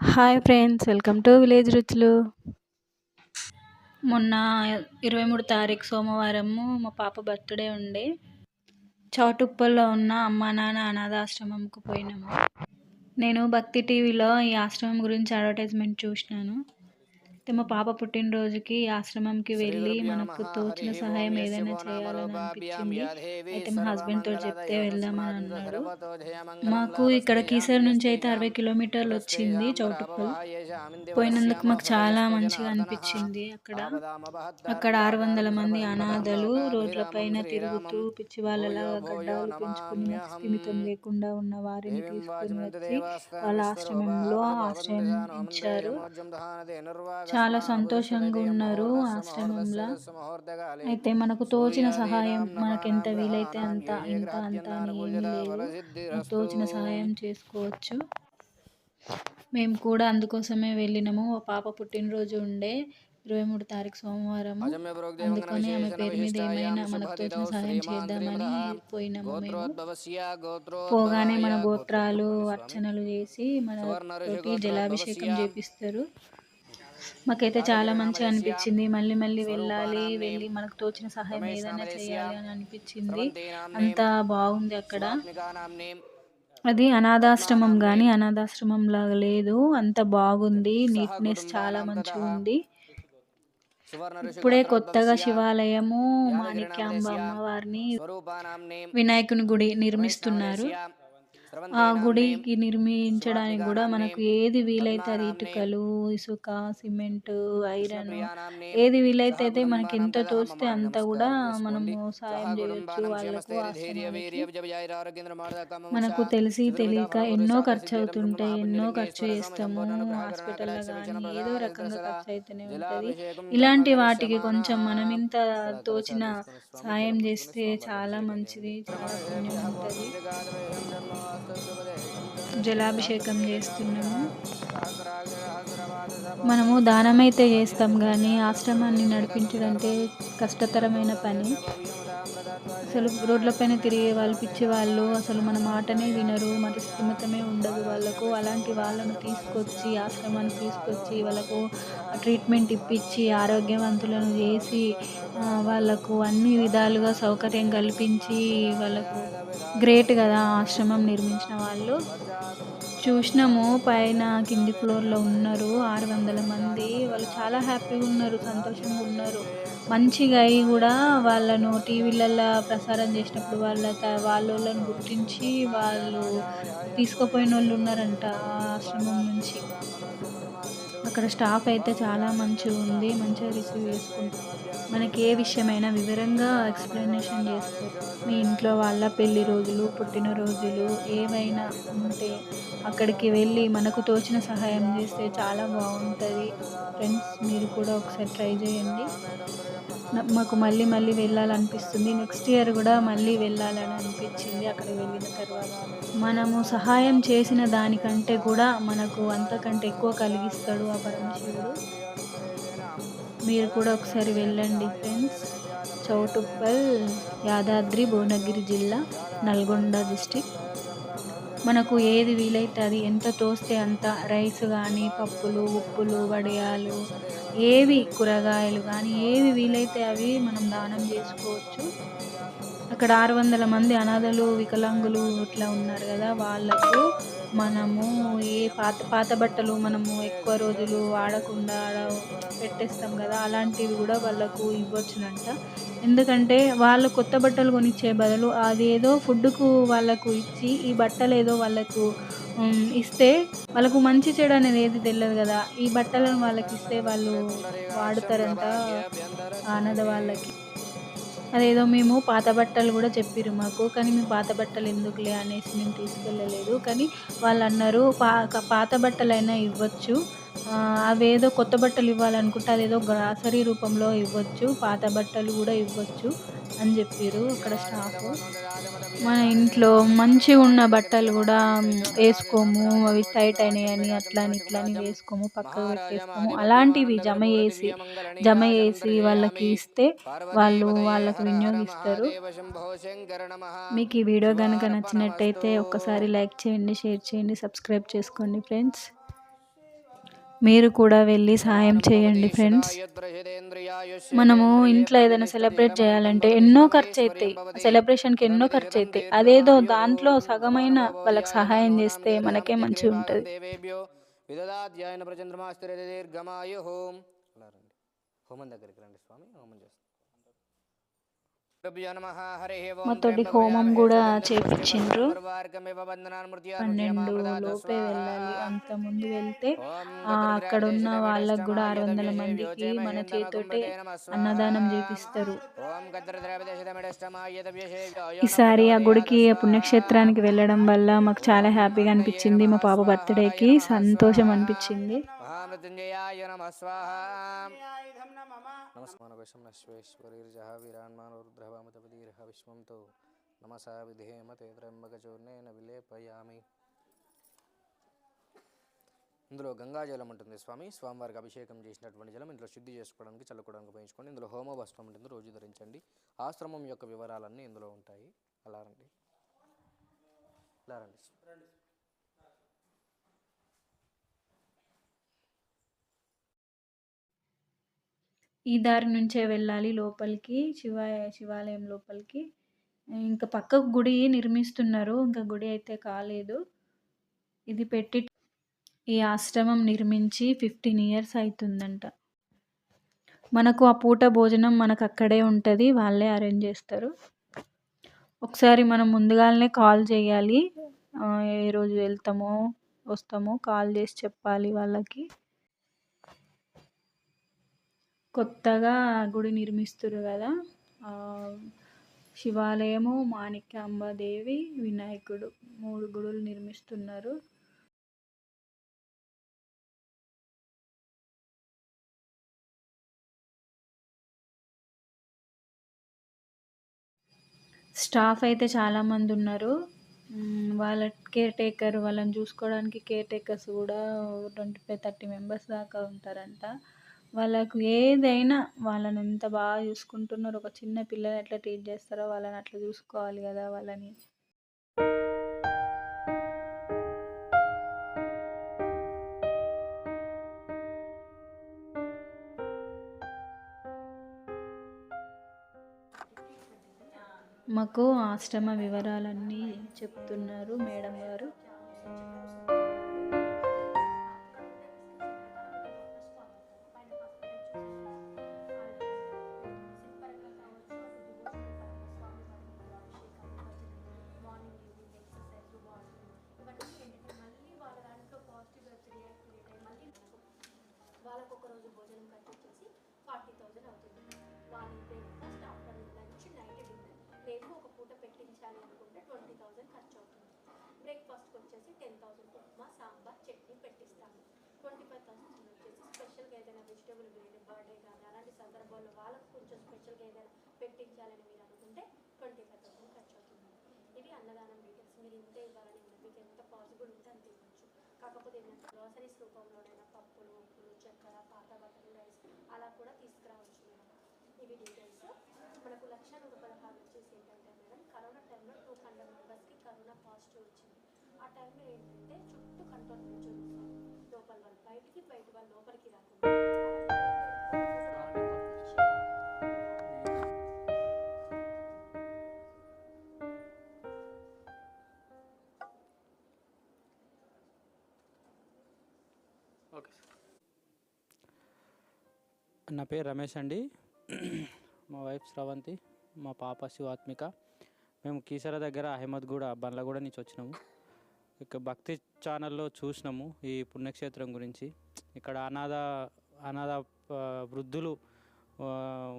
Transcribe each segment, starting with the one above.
Hi friends welcome to village రుచులు. మొన్న ఇరవై మూడు తారీఖు సోమవారము మా పాప బర్త్డే ఉండే. చౌటుప్పల్లో ఉన్న అమ్మా నాన్న అనాథాశ్రమంకు పోయినాము. నేను భక్తి టీవీలో ఈ ఆశ్రమం గురించి అడ్వర్టైజ్మెంట్ చూసినాను. అయితే మా పాప పుట్టినరోజుకి ఆశ్రమంకి వెళ్ళి మనకు తోచిన సహాయం ఏదైనా చేయాలని అనిపించింది. అయితే మా హస్బెండ్తో చెప్తే వెళ్దామని అన్నాడు. మాకు ఇక్కడ కీసర్ నుంచి అయితే అరవై కిలోమీటర్లు వచ్చింది చౌటుప్పల్. పోయినందుకు మాకు చాలా మంచిగా అనిపించింది. అక్కడ అక్కడ ఆరు వందల మంది అనాథలు రోడ్ల పైన తిరుగుతూ పిచ్చి వాళ్ళలాగా గడ్డాలు పెంచుకుని స్థిమితం లేకుండా ఉన్న వారిని తీసుకుని వచ్చి వాళ్ళ ఆశ్రమంలో ఆశ్రయం ఇచ్చారు. చాలా సంతోషంగా ఉన్నారు ఆశ్రమంలో. అయితే మనకు తోచిన సహాయం మనకు ఎంత వీలైతే అంత ఇంత అంత అని ఏమీ లేదు. తోచిన సహాయం చేసుకోవచ్చు. మేము కూడా అందుకోసమే వెళ్ళినాము. మా పాప పుట్టినరోజు ఉండే ఇరవై మూడు తారీఖు సోమవారం అందుకని ఆమె పేరు మీద ఏమైనా మనకు తోచిన సహాయం చేద్దామని పోయినాము మేము. పోగానే మన గోత్రాలు అర్చనలు చేసి మన జలాభిషేకం చేపిస్తారు. మాకైతే చాలా మంచిగా అనిపించింది. మళ్ళీ మళ్ళీ వెళ్ళాలి వెళ్ళి మనకు తోచిన సహాయం ఏదైనా చేయాలి అని అనిపించింది. అంత బాగుంది అక్కడ. అది అనాథాశ్రమం కానీ అనాథాశ్రమం లాగా లేదు. అంత బాగుంది. నీట్నెస్ చాలా మంచిగా ఉంది. ఇప్పుడే కొత్తగా శివాలయము మాణిక్యాంబ అమ్మవారిని వినాయకుని గుడి నిర్మిస్తున్నారు. గుడికి నిర్మించడానికి కూడా మనకు ఏది వీలైతే అది ఇటుకలు ఇసుక సిమెంట్ ఐరన్ ఏది వీలైతే అయితే మనకి ఎంత తోస్తే అంత కూడా మనము సాయం చేయొచ్చు వాళ్ళకు మనకు తెలిసి తెలియక ఎన్నో ఖర్చు అవుతుంటాయి ఎన్నో ఖర్చు చేస్తాము హాస్పిటల్లో కానీ ఏదో రకంగా ఖర్చు అయితేనే ఉంటుంది ఇలాంటి వాటికి కొంచెం మనం ఇంత తోచిన సాయం చేస్తే చాలా మంచిది చాలా పుణ్యం ఉంటుంది జలాభిషేకం చేస్తున్నాము. మనము దానమైతే చేస్తాం కానీ ఆశ్రమాన్ని నడిపించడంటే కష్టతరమైన పని. అసలు రోడ్లపైన తిరిగే వాళ్ళు పిచ్చి వాళ్ళు అసలు మన మాటనే వినరు మరి స్థిమితమే ఉండదు వాళ్ళకు. అలాంటి వాళ్ళను తీసుకొచ్చి ఆశ్రమాన్ని తీసుకొచ్చి వాళ్ళకు ట్రీట్మెంట్ ఇప్పించి ఆరోగ్యవంతులను చేసి వాళ్ళకు అన్ని విధాలుగా సౌకర్యం కల్పించి వాళ్ళకు గ్రేట్ కదా ఆశ్రమం నిర్మించిన వాళ్ళు. చూసినాము. పైన కింది ఫ్లోర్లో ఉన్నారు. ఆరు వందల మంది. వాళ్ళు చాలా హ్యాపీగా ఉన్నారు. సంతోషంగా ఉన్నారు. మంచిగా అయి కూడా వాళ్ళను టీవీలలో ప్రసారం చేసినప్పుడు వాళ్ళ వాళ్ళని గుర్తించి వాళ్ళు తీసుకుపోయిన వాళ్ళు ఉన్నారంట ఆశ్రమం నుంచి. అక్కడ స్టాఫ్ అయితే చాలా మంచిగా ఉంది మంచిగా రిసీవ్ చేసుకుంటారు. మనకి ఏ విషయమైనా వివరంగా ఎక్స్ప్లెనేషన్ చేస్తారు. మీ ఇంట్లో వాళ్ళ పెళ్ళి రోజులు పుట్టినరోజులు ఏవైనా ఉంటే అక్కడికి వెళ్ళి మనకు తోచిన సహాయం చేస్తే చాలా బాగుంటుంది. ఫ్రెండ్స్ మీరు కూడా ఒకసారి ట్రై చేయండి. మాకు మళ్ళీ మళ్ళీ వెళ్ళాలనిపిస్తుంది. నెక్స్ట్ ఇయర్ కూడా మళ్ళీ వెళ్ళాలని అనిపించింది అక్కడ వెళ్ళిన తర్వాత. మనము సహాయం చేసిన దానికంటే కూడా మనకు అంతకంటే ఎక్కువ కలిగిస్తాడు ఆ పరమశివుడు. మీరు కూడా ఒకసారి వెళ్ళండి ఫ్రెండ్స్. చౌటుప్పల్ యాదాద్రి భువనగిరి జిల్లా నల్గొండ డిస్టిక్ మనకు ఏది వీలైతే అది ఎంత తోస్తే అంత రైస్ కానీ పప్పులు ఉప్పులు వడియాలు ఏవి కూరగాయలు కానీ ఏవి వీలైతే అవి మనం దానం చేసుకోవచ్చు. అక్కడ ఆరు వందల మంది అనాథలు వికలాంగులు ఇట్లా ఉన్నారు కదా వాళ్ళకు మనము ఏ పాత పాత బట్టలు మనము ఎక్కువ రోజులు వాడకుండా పెట్టేస్తాం కదా అలాంటివి కూడా వాళ్ళకు ఇవ్వచ్చునంట. ఎందుకంటే వాళ్ళు కొత్త బట్టలు కొనిచ్చే బదులు అది ఏదో ఫుడ్కు వాళ్ళకు ఇచ్చి ఈ బట్టలు ఏదో వాళ్ళకు ఇస్తే వాళ్ళకు మంచి చెడు అనేది ఏది తెలియదు కదా. ఈ బట్టలను వాళ్ళకి ఇస్తే వాళ్ళు వాడుతారంట ఆనద వాళ్ళకి. అదేదో మేము పాత బట్టలు కూడా చెప్పిర్రు మాకు కానీ మేము పాత బట్టలు ఎందుకులే అనేసి మేము తీసుకెళ్ళలేదు. కానీ వాళ్ళు అన్నారు పా పాత బట్టలైనా ఇవ్వచ్చు. అవేదో కొత్త బట్టలు ఇవ్వాలనుకుంటే అదేదో గ్రాసరీ రూపంలో ఇవ్వచ్చు పాత బట్టలు కూడా ఇవ్వచ్చు అని చెప్పారు అక్కడ స్టాఫ్ మన ఇంట్లో మంచిగా ఉన్న బట్టలు కూడా వేసుకోము అవి టైట్ అయినాయని అట్లా అని ఇట్లా అని వేసుకోము పక్కకు పెట్టేసుకోము. అలాంటివి జమ చేసి జమ చేసి వాళ్ళకి ఇస్తే వాళ్ళు వాళ్ళకు వినియోగిస్తారు. మీకు ఈ వీడియో కనుక నచ్చినట్టయితే ఒక్కసారి లైక్ చేయండి షేర్ చేయండి సబ్స్క్రైబ్ చేసుకోండి ఫ్రెండ్స్. మీరు కూడా వెళ్ళి సాయం చేయండి ఫ్రెండ్స్ మనము ఇంట్లో ఏదైనా సెలబ్రేట్ చేయాలంటే ఎన్నో ఖర్చు అవుతాయి సెలబ్రేషన్కి ఎన్నో ఖర్చు అవుతాయి అదేదో దాంట్లో సగమైన వాళ్ళకి సహాయం చేస్తే మనకే మంచిగా ఉంటుంది. హోం హోమం దగ్గరికి రండి స్వామి హోమం చేస్తాం. మాతోటి హోమం కూడా చేపించిండ్రు. పన్నెండు లోపే వెళ్ళాలి. అంత ముందు వెళ్తే అక్కడ ఉన్న వాళ్ళకు కూడా ఆరు వందల మందికి మన చేతోటే అన్నదానం చేపిస్తారు. ఈసారి ఆ గుడికి ఆ పుణ్యక్షేత్రానికి వెళ్ళడం వల్ల మాకు చాలా హ్యాపీగా అనిపించింది. మా పాప బర్త్డేకి సంతోషం అనిపించింది. మహామృత్యుంజయాయ నమ స్వాహ. నమస్మానవశం నశ్వేశ్వరీర్జహ వీరాన్మానోరుద్రభామతపదీర్హ విశ్వంతో నమసా విధేమ తే త్రయంబకచూర్ణేన విలేపయామి. ఇందులో గంగాజలం ఉంటుంది స్వామి. స్వామివారికి అభిషేకం చేసినటువంటి జలం ఇందులో శుద్ధి చేసుకోవడానికి చల్లుకోవడానికి ఉపయోగించుకోండి ఇందులో హోమ భస్మం ఉంటుంది. రోజు ధరించండి. ఆశ్రమం యొక్క వివరాలన్నీ ఇందులో ఉంటాయి. అలా రండి. ఇలా రండి ఈ దారి నుంచే వెళ్ళాలి లోపలికి శివ శివాలయం లోపలికి. ఇంకా పక్కకు గుడి నిర్మిస్తున్నారు ఇంకా గుడి అయితే కాలేదు. ఇది పెట్టి ఈ ఆశ్రమం నిర్మించి ఫిఫ్టీన్ ఇయర్స్ అవుతుందంట మనకు ఆ పూట భోజనం మనకు అక్కడే ఉంటుంది వాళ్ళే అరేంజ్ చేస్తారు. ఒకసారి మనం ముందుగానే కాల్ చేయాలి. ఏ రోజు వెళ్తామో వస్తామో కాల్ చేసి చెప్పాలి వాళ్ళకి. కొత్తగా గుడి నిర్మిస్తున్నారు కదా శివాలయము మాణిక్యాంబదేవి వినాయకుడు మూడు గుడులు నిర్మిస్తున్నారు. స్టాఫ్ అయితే చాలామంది ఉన్నారు. వాళ్ళ కేర్ టేకర్ వాళ్ళని చూసుకోవడానికి కేర్ టేకర్స్ కూడా ట్వంటీ ఫైవ్ థర్టీ మెంబర్స్ దాకా ఉంటారంట. వాళ్ళకు ఏదైనా వాళ్ళని ఎంత బాగా చూసుకుంటున్నారో ఒక చిన్న పిల్లని ఎట్లా ట్రీట్ చేస్తారో వాళ్ళని అట్లా చూసుకోవాలి కదా వాళ్ళని. మాకు ఆశ్రమ వివరాలన్నీ చెప్తున్నారు మేడం గారు. పెట్టించాలి అనుకుంటే ట్వంటీ థౌజండ్ ఖర్చు అవుతుంది బ్రేక్ఫాస్ట్కి వచ్చేసి టెన్ థౌజండ్ ఉప్మా సాంబార్ చట్నీ పెట్టిస్తాము. ట్వంటీ ఫైవ్ థౌసండ్ వచ్చేసి స్పెషల్గా ఏదైనా వెజిటేబుల్ బిర్యానీ బర్త్డే కానీ అలాంటి సందర్భాల్లో వాళ్ళకు కొంచెం స్పెషల్గా ఏదైనా పెట్టించాలని మీరు అనుకుంటే ట్వంటీ ఫైవ్ థౌసండ్ ఖర్చు అవుతుంది ఇవి అన్నదానం డీటెయిల్స్ మీరు ఇంతే ఇవ్వాలని మీకు ఎంత పాసిబుల్ ఉంటే అంత ఇవ్వచ్చు. కాకపోతే ఏంటంటే గ్రోసరీస్ రూపంలోనైనా పప్పులు ఉప్పులు చక్కెర పాత బట్టలు రైస్ అలా కూడా తీసుకురావచ్చు మేడం ఇవి డీటెయిల్స్ మనకు లక్ష నూట పదహారు వచ్చేసి ఏంటంటే మేడం కరోనా టైంలో టూ హండ్రెడ్ మెంబర్స్కి కరోనా పాజిటివ్ వచ్చింది ఆ టైంలో ఏంటంటే చుట్టూ కంట్రోల్ నుంచి లోపల వాళ్ళు బయటికి బయట వాళ్ళు లోపలికి రాకుండా. ఓకే నా పేరు రమేష్ అండి. మా వైఫ్ స్రవంతి మా పాప శివాత్మిక. మేము కీసర దగ్గర అహ్మద్గూడ బండ్లగూడ నుంచి వచ్చినాము. ఇక భక్తి ఛానల్లో చూసినాము ఈ పుణ్యక్షేత్రం గురించి. ఇక్కడ అనాథ అనాథ వృద్ధులు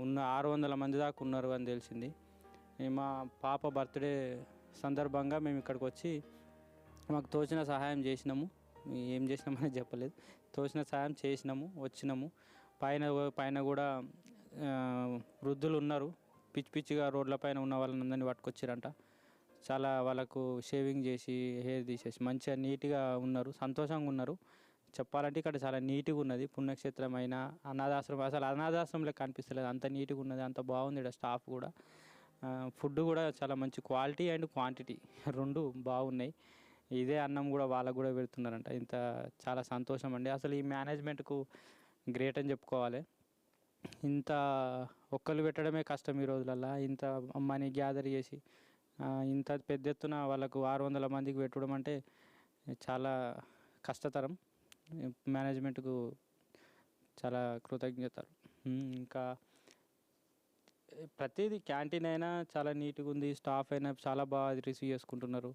ఉన్న ఆరు వందల మంది దాకా ఉన్నారు అని తెలిసింది. మా పాప బర్త్డే సందర్భంగా మేము ఇక్కడికి వచ్చి మాకు తోచిన సహాయం చేసినాము. ఏం చేసినామని చెప్పలేదు. తోచిన సహాయం చేసినాము వచ్చినాము. పైన పైన కూడా వృద్ధులు ఉన్నారు. పిచ్చి పిచ్చిగా రోడ్ల పైన ఉన్న వాళ్ళని అందరినీ పట్టుకొచ్చారంట. చాలా వాళ్ళకు షేవింగ్ చేసి హెయిర్ తీసేసి మంచిగా నీట్గా ఉన్నారు సంతోషంగా ఉన్నారు. చెప్పాలంటే ఇక్కడ చాలా నీట్గా ఉన్నది. పుణ్యక్షేత్రం అయినా అనాథాశ్రమం అసలు అనాథాశ్రమం లెక్క అనిపిస్తలేదు. అంత నీట్గా ఉన్నది అంత బాగుంది ఇక్కడ స్టాఫ్ కూడా. ఫుడ్ కూడా చాలా మంచి క్వాలిటీ అండ్ క్వాంటిటీ రెండు బాగున్నాయి. ఇదే అన్నం కూడా వాళ్ళకు కూడా పెడుతున్నారంట. ఇంత చాలా సంతోషం అండి. అసలు ఈ మేనేజ్మెంట్కు గ్రేట్ అని చెప్పుకోవాలి. ఇంత ఒక్కరు పెట్టడమే కష్టం ఈ రోజులల్లో. ఇంత మనీ గ్యాదర్ చేసి ఇంత పెద్ద ఎత్తున వాళ్ళకు ఆరు వందల మందికి పెట్టడం అంటే చాలా కష్టతరం. మేనేజ్మెంట్కు చాలా కృతజ్ఞతలు. ఇంకా ప్రతిదీ క్యాంటీన్ అయినా చాలా నీట్గా ఉంది స్టాఫ్ అయినా చాలా బాగా రిసీవ్ చేసుకుంటున్నారు.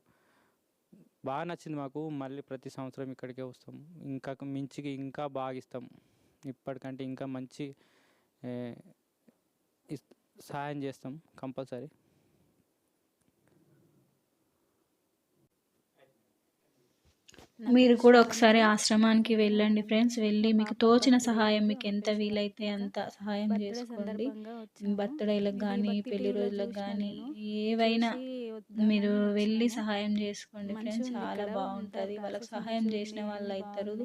బాగా నచ్చింది మాకు మళ్ళీ ప్రతి సంవత్సరం ఇక్కడికే వస్తాం. ఇంకా మించికి ఇంకా బాగా ఇస్తాం. ఇప్పటికంటే ఇంకా మంచి సహాయం చేస్తాం కంపల్సరీ. మీరు కూడా ఒకసారి ఆశ్రమానికి వెళ్ళండి ఫ్రెండ్స్. వెళ్ళి మీకు తోచిన సహాయం మీకు ఎంత వీలైతే అంత సహాయం చేసుకోండి. బర్త్డేలకు కానీ పెళ్ళి రోజులకు కానీ ఏవైనా మీరు వెళ్ళి సహాయం చేసుకోండి ఫ్రెండ్స్. చాలా బాగుంటుంది. వాళ్ళకి సహాయం చేసిన వాళ్ళు అవుతారు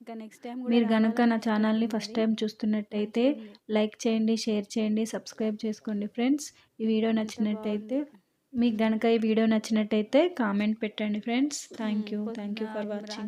ఇంకా నెక్స్ట్ టైం మీరు కనుక నా ఛానల్ని ఫస్ట్ టైం చూస్తున్నట్టయితే లైక్ చేయండి షేర్ చేయండి సబ్స్క్రైబ్ చేసుకోండి ఫ్రెండ్స్. ఈ వీడియో నచ్చినట్టయితే మీకు కనుక ఈ వీడియో నచ్చినట్టయితే కామెంట్ పెట్టండి friends. Thank you. Thank you for watching.